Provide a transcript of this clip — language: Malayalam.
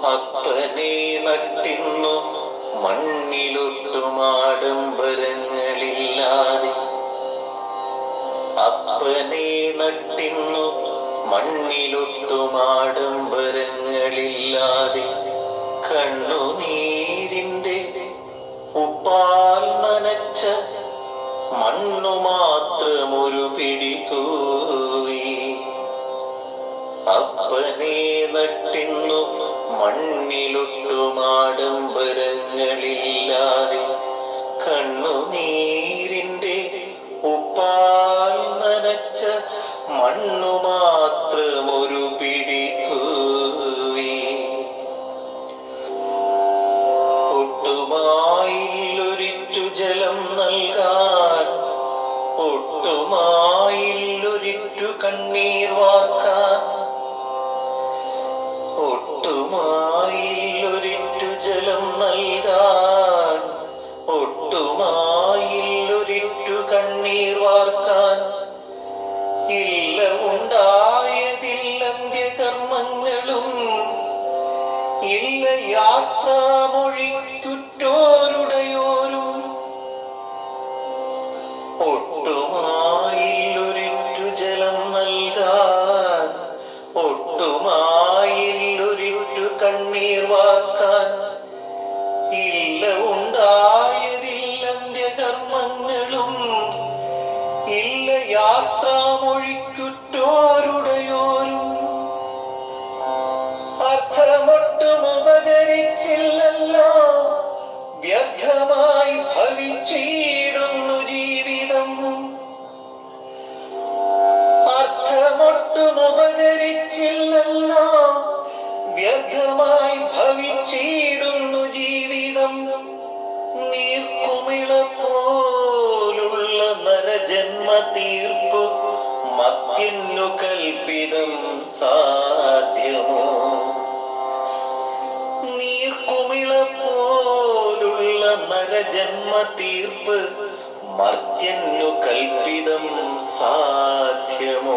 അപ്പനെ നട്ടിന്നു. മണ്ണിലൊട്ടുമാഡംബരങ്ങളില്ലാതെ അപ്പനെ നട്ടിന്നു. മണ്ണിലൊട്ടുമാഡംബരങ്ങളില്ലാതെ കണ്ണുനീരിന്റെ ഉപ്പാൽ നനച്ച മണ്ണു മാത്രമൊരു പിടി തൂവി. അപ്പനെ നട്ടിന്നു. മണ്ണിലൊട്ടുമാഡംബരങ്ങളില്ലാതെ കണ്ണുനീരിന്റെ ഉപ്പാൽ നനച്ച മണ്ണു മാത്രം ഒരു തൂവി. ഒട്ടുമായില്ലൊരിറ്റു ജലം നൽകാൻ ഒട്ടുമായില്ലൊരിറ്റു കണ്ണീർ വാർക്കാൻ ഒട്ടുമായില്ലൊരിറ്റു ജലം നൽകാൻ ഒട്ടുമായില്ലൊരിറ്റു കണ്ണീർ വാർക്കാൻ. ഇല്ല ഉണ്ടായതില്ലന്ത്യകർമ്മങ്ങളും ഇല്ല യാത്രാമൊഴിക്കുറ്റോരുടയോരും കണ്ണീർ വാർക്കാൻ ഇല്ല ഉണ്ടായതില്ലന്ത്യകർമ്മങ്ങളും ഇല്ല. യാത്രാമൊഴിക്കുറ്റോരുടയോരും അർത്ഥമൊട്ടും ഉപകരിച്ചില്ലല്ലോ. വ്യർത്ഥമായി ഭവിച്ചിടുന്നു നീർക്കുമിള പോലുള്ള നരജന്മ തീർപ്പ് മത്യന്നു കൽപ്പിതം സാധ്യമോ? നീർക്കുമിളപ്പോലുള്ള നരജന്മ തീർപ്പ് മർത്യന്നു കൽപ്പിതം സാധ്യമോ?